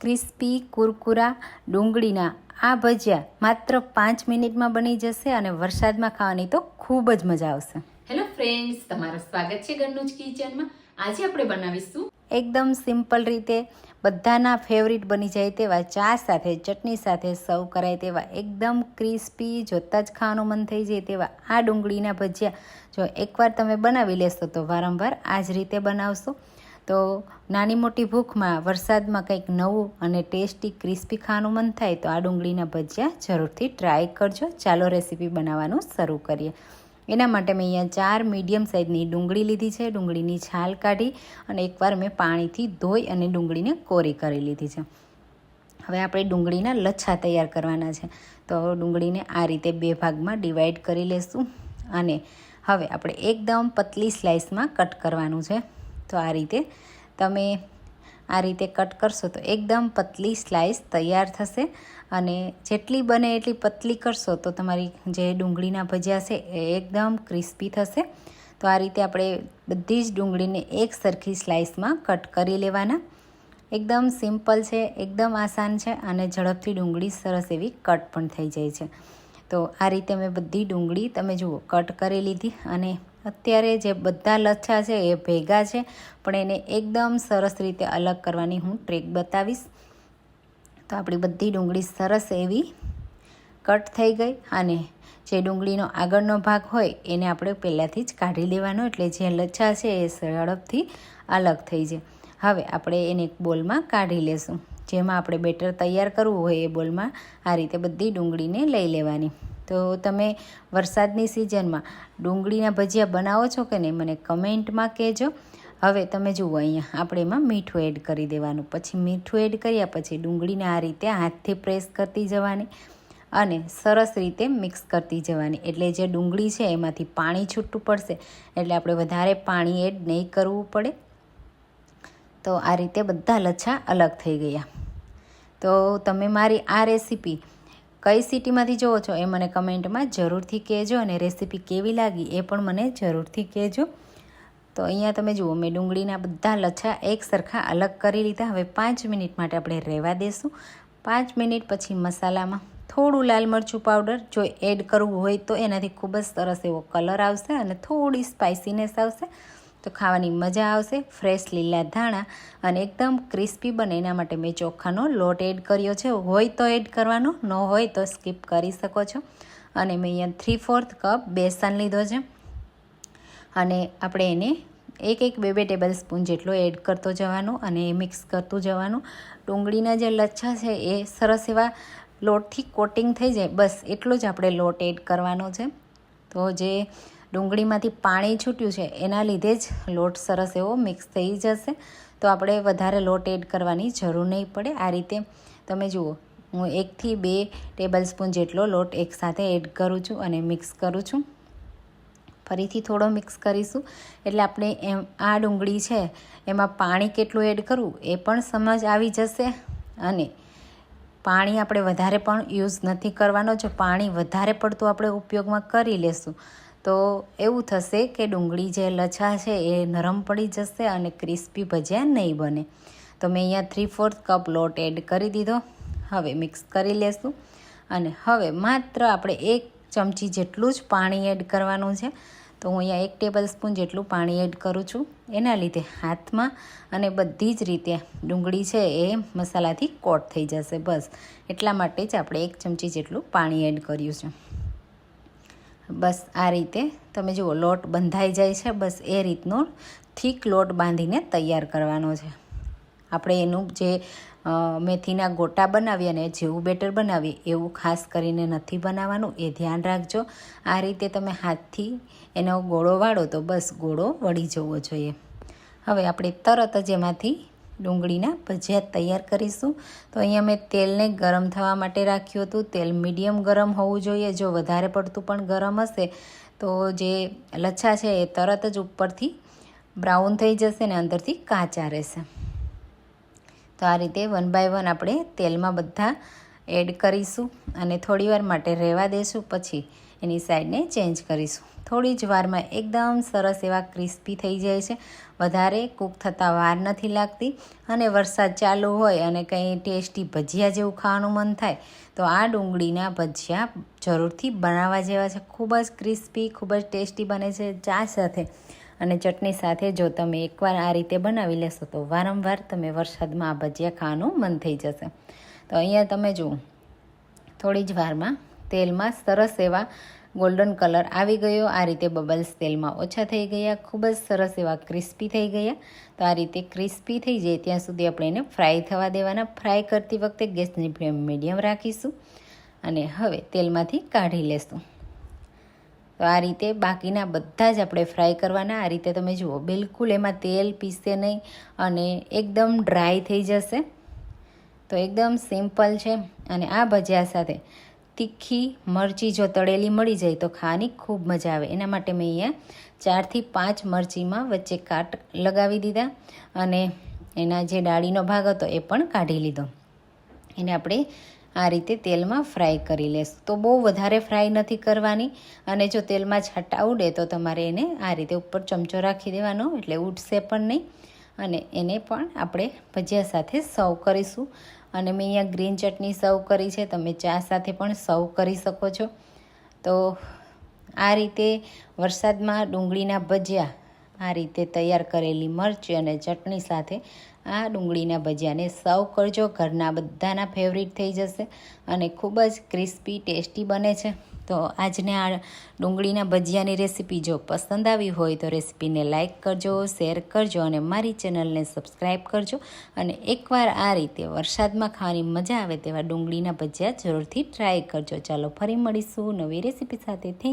Crispy કુરકુરા ડુંગળીના આ ભજીયા માત્ર પાંચ મિનિટમાં બની જશે અને વરસાદમાં ખાવાની તો ખૂબ જ મજા આવશે. હેલો ફ્રેન્ડ્સ તમારું સ્વાગત છે ઘરનું જ કિચનમાં. આજે આપણે બનાવીશું એકદમ સિમ્પલ રીતે બધાના ફેવરિટ બની જાય તેવા ચા સાથે ચટણી સાથે સર્વ કરાય તેવા એકદમ ક્રિસ્પી જોતાં જ ખાવાનું મન થઈ જાય તેવા આ ડુંગળીના ભજીયા જો એકવાર તમે બનાવી લેશો તો વારંવાર આ જ રીતે બનાવશો. તો નાની મોટી ભૂખમાં વરસાદમાં કંઈક નવું અને ટેસ્ટી ક્રિસ્પી ખાવાનું મન થાય તો આ ડુંગળીના ભજીયા જરૂરથી ટ્રાય કરજો. ચાલો રેસીપી બનાવવાનું શરૂ કરીએ. એના માટે મેં અહીંયા ચાર મીડિયમ સાઇઝની ડુંગળી લીધી છે. ડુંગળીની છાલ કાઢી અને એકવાર મેં પાણીથી ધોઈ અને ડુંગળીને કોરી કરી લીધી છે. હવે આપણે ડુંગળીના લચ્છા તૈયાર કરવાના છે. તો ડુંગળીને આ રીતે બે ભાગમાં ડિવાઈડ કરી લેશું અને હવે આપણે એકદમ પતલી સ્લાઇસમાં કટ કરવાનું છે. તો આ રીતે તમે આ રીતે કટ કરશો તો એકદમ પતલી સ્લાઇસ તૈયાર થશે અને જેટલી બને એટલી પતલી કરશો તો તમારી જે ડુંગળીના ભજીયા છે એ એકદમ ક્રિસ્પી થશે. તો આ રીતે આપણે બધી જ ડુંગળીને એક સરખી સ્લાઇસમાં કટ કરી લેવાના. એકદમ સિમ્પલ છે, એકદમ આસાન છે અને ઝડપથી ડુંગળી સરસ એવી કટ પણ થઈ જાય છે. તો આ રીતે મેં બધી ડુંગળી તમે જુઓ, કટ કરી લીધી અને અત્યારે જે બધા લચ્છા છે એ ભેગા છે, પણ એને એકદમ સરસ રીતે અલગ કરવાની હું ટ્રીક બતાવીશ. તો આપણી બધી ડુંગળી સરસ એવી કટ થઈ ગઈ અને જે ડુંગળીનો આગળનો ભાગ હોય એને આપણે પહેલાંથી જ કાઢી લેવાનો, એટલે જે લચ્છા છે એ ઝડપથી અલગ થઈ જાય. હવે આપણે એને એક બોલમાં કાઢી લેશું. જેમાં આપણે બેટર તૈયાર કરવું હોય એ બોલમાં આ રીતે બધી ડુંગળીને લઈ લેવાની. તો તમે વરસાદની સિઝનમાં ડુંગળીના ભજીયા બનાવો છો કે નહીં, મને કમેન્ટમાં કહેજો. હવે તમે જુઓ, અહીંયા આપણે એમાં મીઠું એડ કરી દેવાનું. પછી મીઠું એડ કર્યા પછી ડુંગળીને આ રીતે હાથથી પ્રેસ કરતી જવાની અને સરસ રીતે મિક્સ કરતી જવાની. એટલે જે ડુંગળી છે એમાંથી પાણી છૂટું પડશે, એટલે આપણે વધારે પાણી એડ નહીં કરવું પડે. તો આ રીતે બધા લચ્છા અલગ થઈ ગયા. તો તમે મારી આ રેસીપી કઈ સિટીમાંથી જુઓ છો એ મને કમેન્ટમાં જરૂરથી કહેજો અને રેસીપી કેવી લાગી એ પણ મને જરૂરથી કહેજો. તો અહીંયા તમે જુઓ, મેં ડુંગળીના બધા લચ્છા એક સરખા અલગ કરી લીધા. હવે પાંચ મિનિટ માટે આપણે રહેવા દઈશું પાંચ મિનિટ પછી મસાલામાં થોડું લાલ મરચું પાવડર, જો એડ કરવું હોય તો એનાથી ખૂબ જ સરસ એવો કલર આવશે અને થોડી સ્પાઇસીનેસ આવશે. તો ખાવાની મજા આવશે. ફ્રેશ લીલા ધાણા અને એકદમ ક્રિસ્પી બને એના માટે મેં ચોખાનો લોટ એડ કર્યો છે. હોય તો એડ કરવાનો, ન હોય તો સ્કીપ કરી શકો છો. અને મેં અહીંયા થ્રી ફોર્થ કપ બેસન લીધો છે. અને આપણે એને એક એક બે બે ટેબલ સ્પૂન જેટલો એડ કરતો જવાનું અને મિક્સ કરતું જવાનું. ડુંગળીના જે લચ્છા છે એ સરસ એવા લોટથી કોટિંગ થઈ જાય. બસ એટલો જ આપણે લોટ એડ કરવાનો છે. તો જે ડુંગળીમાંથી પાણી છૂટ્યું છે, એના લીધે જ લોટ સરસ એવો મિક્સ થઈ જશે. તો આપણે વધારે લોટ એડ કરવાની જરૂર નહીં પડે. આ રીતે તમે જુઓ, હું એકથી બે ટેબલ સ્પૂન જેટલો લોટ એકસાથે એડ કરું છું અને મિક્સ કરું છું. ફરીથી થોડો મિક્સ કરીશું. એટલે આપણે એમ, આ ડુંગળી છે, એમાં પાણી કેટલું એડ કરવું એ પણ સમજ આવી જશે. અને પાણી આપણે વધારે પણ યુઝ નથી કરવાનો. જો પાણી વધારે પડતું આપણે ઉપયોગમાં કરી લેશું તો એવું થશે કે ડુંગળી જે લચ્છા છે એ નરમ પડી જશે અને ક્રિસ્પી ભજીયા નહીં બને. તો મેં અહીંયા થ્રી ફોર્થ કપ લોટ એડ કરી દીધો. હવે મિક્સ કરી લેશું. અને હવે માત્ર આપણે એક ચમચી જેટલું જ પાણી એડ કરવાનું છે. તો હું અહીંયા એક ટેબલ સ્પૂન જેટલું પાણી એડ કરું છું. એના લીધે હાથમાં અને બધી જ રીતે ડુંગળી છે એ મસાલાથી કોટ થઈ જશે બસ. એટલા માટે જ આપણે એક ચમચી જેટલું પાણી એડ કર્યું છે. બસ આ રીતે તમે જુઓ, લોટ બંધાઈ જાય છે, બસ એ રીતનો થીક લોટ બાંધીને તૈયાર કરવાનો છે. આપણે એનું જે મેથીના ગોટા બનાવીએ અને જેવું બેટર બનાવીએ, એવું ખાસ કરીને નથી બનાવવાનું, એ ધ્યાન રાખજો. આ રીતે તમે હાથથી એનો ગોળો વાળો તો બસ ગોળો વળી જવો જોઈએ. હવે આપણે તરત જ એમાંથી ડુંગળીના ભજીયા તૈયાર કરીશું. તો અહીંયા મેં તેલને ગરમ થવા માટે રાખ્યું હતું. તેલ મીડિયમ ગરમ હોવું જોઈએ. જો વધારે પડતું પણ ગરમ હશે, તો જે લચ્છા છે એ તરત જ ઉપરથી બ્રાઉન થઈ જશે ને અંદરથી કાચા રહેશે. તો આ રીતે વન બાય વન આપણે તેલમાં બધા એડ કરીશું અને થોડીવાર માટે રહેવા દઈશું પછી એની સાઈડને ચેન્જ કરીશું. થોડી જ વારમાં એકદમ સરસ એવા ક્રિસ્પી થઈ જાય છે. વધારે કૂક થતાં વાર નથી લાગતી અને વરસાદ ચાલુ હોય અને કંઈ ટેસ્ટી ભજીયા જેવું ખાવાનું મન થાય, તો આ ડુંગળીના ભજીયા જરૂરથી બનાવવા જેવા છે. ખૂબ જ ક્રિસ્પી, ખૂબ જ ટેસ્ટી બને છે ચા સાથે. અને ચટણી સાથે જો તમે એકવાર આ રીતે બનાવી લેશો, તો વારંવાર તમે વરસાદમાં આ ભજીયા ખાવાનું મન થઈ જશે. તો અહીંયા તમે જુઓ, થોડી જ વારમાં તેલમાં સરસ એવા ગોલ્ડન કલર આવી ગયો. આ રીતે બબલ્સ તેલમાં ઓછા થઈ ગયા, ખૂબ જ સરસ એવા ક્રિસ્પી થઈ ગયા. તો આ રીતે ક્રિસ્પી થઈ જાય ત્યાં સુધી આપણે એને ફ્રાય થવા દેવાના. ફ્રાય કરતી વખતે ગેસની ફ્લેમ મીડિયમ રાખીશું અને હવે તેલમાંથી કાઢી લેશું. તો આ રીતે બાકીના બધા જ આપણે ફ્રાય કરવાના. આ રીતે તમે જુઓ, બિલકુલ એમાં તેલ પીસશે નહીં અને એકદમ ડ્રાય થઈ જશે. તો એકદમ સિમ્પલ છે. અને આ ભજીયા સાથે તીખી મરચી જો તળેલી મળી જાય તો ખાવાની ખૂબ મજા આવે. એના માટે મેં અહીંયા ચારથી પાંચ મરચીમાં વચ્ચે કાટ લગાવી દીધા અને એના જે ડાળીનો ભાગ હતો એ પણ કાઢી લીધો. એને આપણે આ રીતે તેલમાં ફ્રાય કરી લેશું. તો બહુ વધારે ફ્રાય નથી કરવાની અને જો તેલમાં છાંટા ઉડે તો તમારે એને આ રીતે ઉપર ચમચો રાખી દેવાનો, એટલે ઉડશે પણ નહીં. અને એને પણ આપણે ભજીયા સાથે સર્વ કરીશું. અને મેં અહીંયા ગ્રીન ચટણી સર્વ કરી છે, તમે ચા સાથે પણ સર્વ કરી શકો છો. તો આ રીતે વરસાદમાં ડુંગળીના ભજીયા આ રીતે તૈયાર કરેલી મરચી અને ચટણી સાથે આ ડુંગળીના ભજીયાને સર્વ કરજો. ઘરના બધાના ફેવરિટ થઈ જશે અને ખૂબ જ ક્રિસ્પી ટેસ્ટી બને છે. તો આજને આ ડુંગળીના ભજીયાની રેસીપી જો પસંદ આવી હોય તો રેસીપીને લાઇક કરજો, શેર કરજો અને મારી ચેનલને સબસ્ક્રાઈબ કરજો. અને એકવાર આ રીતે વરસાદમાં ખાવાની મજા આવે તેવા ડુંગળીના ભજીયા જરૂરથી ટ્રાય કરજો. ચાલો ફરી મળીશું નવી રેસીપી સાથે. થેન્ક